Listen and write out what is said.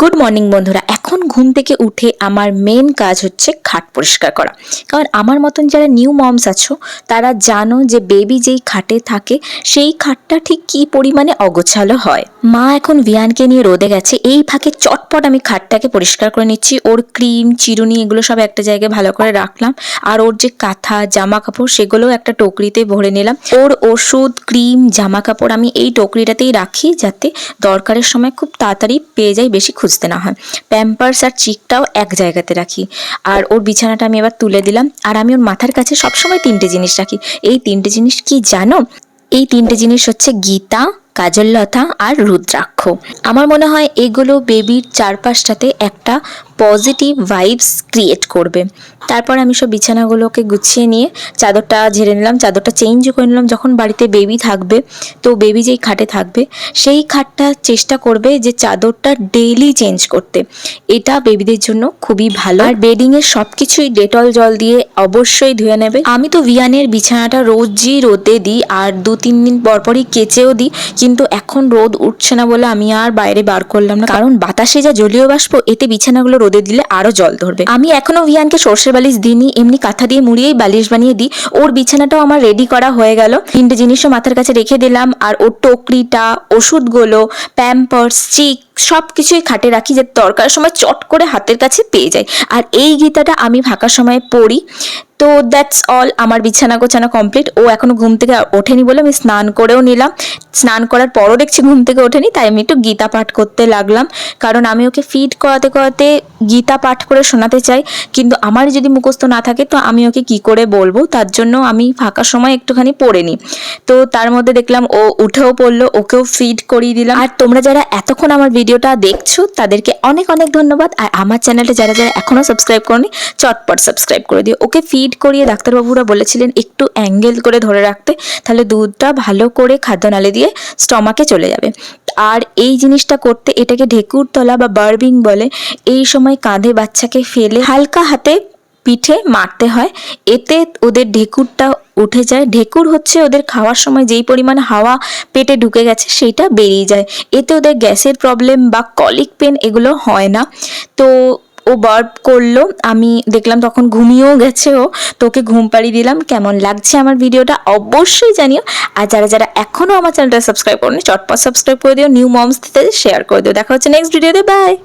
Good morning বন্ধুরা। এখন ঘুম থেকে উঠে আমার মেন কাজ হচ্ছে খাট পরিষ্কার করা। কারণ আমার মতন যারা নিউ মমস আছো, তারা জানো যে বেবি যেই খাটে থাকে, সেই খাটটা ঠিক কী পরিমাণে অগোছালো হয়। মা এখন ভিয়ানকে নিয়ে রোদে গেছে। এই ফাঁকে চটপট আমি খাটটাকে পরিষ্কার করে নিচ্ছি। ওর ক্রিম, চিরুনি এগুলো সব একটা জায়গায় ভালো করে রাখলাম। আর ওর যে কাঁথা জামা কাপড় সেগুলোও একটা টকরিতে ভরে নিলাম। ওর ওষুধ, ক্রিম জামা কাপড় আমি এই টকরিটাতেই রাখি যাতে দরকারের সময় খুব তাড়াতাড়ি পেয়ে যাই, বেশি খুঁজতে না হয়। প্যাম্পার্স আর চিকটাও এক জায়গাতে রাখি। আর ওর বিছানাটা আমি এবার তুলে দিলাম। আর আমি ওর মাথার কাছে সবসময় তিনটে জিনিস রাখি। এই তিনটে জিনিস কি জানো? এই তিনটে জিনিস হচ্ছে গীতা কাজললতা আর রুদ্রাক্ষ। আমার মনে হয় এগুলো বেবির চারপাশটাতে একটা পজিটিভ ভাইবস ক্রিয়েট করবে। তারপর আমি সব বিছানাগুলোকে গুছিয়ে নিয়ে চাদরটা ঝেড়ে নিলাম, চাদরটা চেঞ্জও করে নিলাম। যখন বাড়িতে বেবি থাকবে, তো বেবি যেই খাটে থাকবে, সেই খাটটা চেষ্টা করবে যে চাদরটা ডেইলি চেঞ্জ করতে। এটা বেবিদের জন্য খুবই ভালো। আর বেডিংয়ের সব কিছুই ডেটল জল দিয়ে অবশ্যই ধুয়ে নেবে। আমি তো ভিয়ানের বিছানাটা রোজই রোদে দিই আর দু তিন দিন পর পরই কেচেও দিই, কিন্তু এখন রোদ উঠছে না বলে আমি আর বাইরে বার করলাম না। কারণ বাতাসে যা জলীয় বাষ্প এতে বিছানাগুলো রোদে দিলে আরও জল ধরবে। আমি এখনও ভিয়ানকে সর্ষের বালিশ দিইনি, এমনি কাঁথা দিয়ে মুড়িয়েই বালিশ বানিয়ে দিই। ওর বিছানাটাও আমার রেডি করা হয়ে গেল। তিনটে জিনিসও মাথার কাছে রেখে দিলাম, আর ওর টকরিটা, ওষুধগুলো প্যাম্পার্স চিক সব কিছুই খাটে রাখি যে দরকার সময় চট করে হাতের কাছে পেয়ে যাই। আর এই গীতাটা আমি ফাঁকা সময়ে পড়ি। তো দ্যাটস অল আমার বিছানা গোছানো কমপ্লিট ও এখনও ঘুম থেকে ওঠেনি বলে আমি স্নান করেও নিলাম। স্নান করার পরও দেখছি ঘুম থেকে ওঠেনি, তাই আমি একটু গীতা পাঠ করতে লাগলাম। কারণ আমি ওকে ফিড করাতে করাতে গীতা পাঠ করে শোনাতে চাই। কিন্তু আমার যদি মুখস্থ না থাকে, তো আমি ওকে কি করে বলব? তার জন্য আমি ফাঁকা সময় একটুখানি পড়ে নিই। তো তার মধ্যে দেখলাম ও উঠেও পড়ল, ওকেও ফিড করিয়ে দিলাম। আর তোমরা যারা এতক্ষণ আমার ভিডিওটা দেখছ, তাদেরকে অনেক অনেক ধন্যবাদ। আর আমার চ্যানেলটা যারা যারা এখনও সাবস্ক্রাইব করনি, চটপট সাবস্ক্রাইব করে দিও। ওকে ফিড করিয়ে ডাক্তারবাবুরা বলেছিলেন একটু অ্যাঙ্গেল করে ধরে রাখতে, তাহলে দুধটা ভালো করে খাদ্যনালে দিয়ে স্টমাকে চলে যাবে। আর এই জিনিসটা করতে এটাকে ঢেকুর তলা বা বার্বিং বলে, এই সময় কাঁধে বাচ্চাকে ফেলে হালকা হাতে পিঠে মারতে হয়। এতে ওদের ঢেকুরটা উঠে যায়। ঢেকুর হচ্ছে ওদের খাওয়ার সময় যেই পরিমাণ হাওয়া পেটে ঢুকে গেছে সেইটা বেরিয়ে যায়। এতে ওদের গ্যাসের প্রবলেম বা কলিক পেন এগুলো হয় না। তো ও বার্ব করল, আমি দেখলাম তখন ঘুমিয়েও গেছে ও। তোকে ঘুম পাড়িয়ে দিলাম। কেমন লাগছে আমার ভিডিওটা অবশ্যই জানিও। আর যারা যারা এখনও আমার চ্যানেলটা সাবস্ক্রাইব করেনি, চটপট সাবস্ক্রাইব করে দিও। নিউ মমস শেয়ার করে দিও। দেখা হচ্ছে নেক্সট ভিডিওতে বাই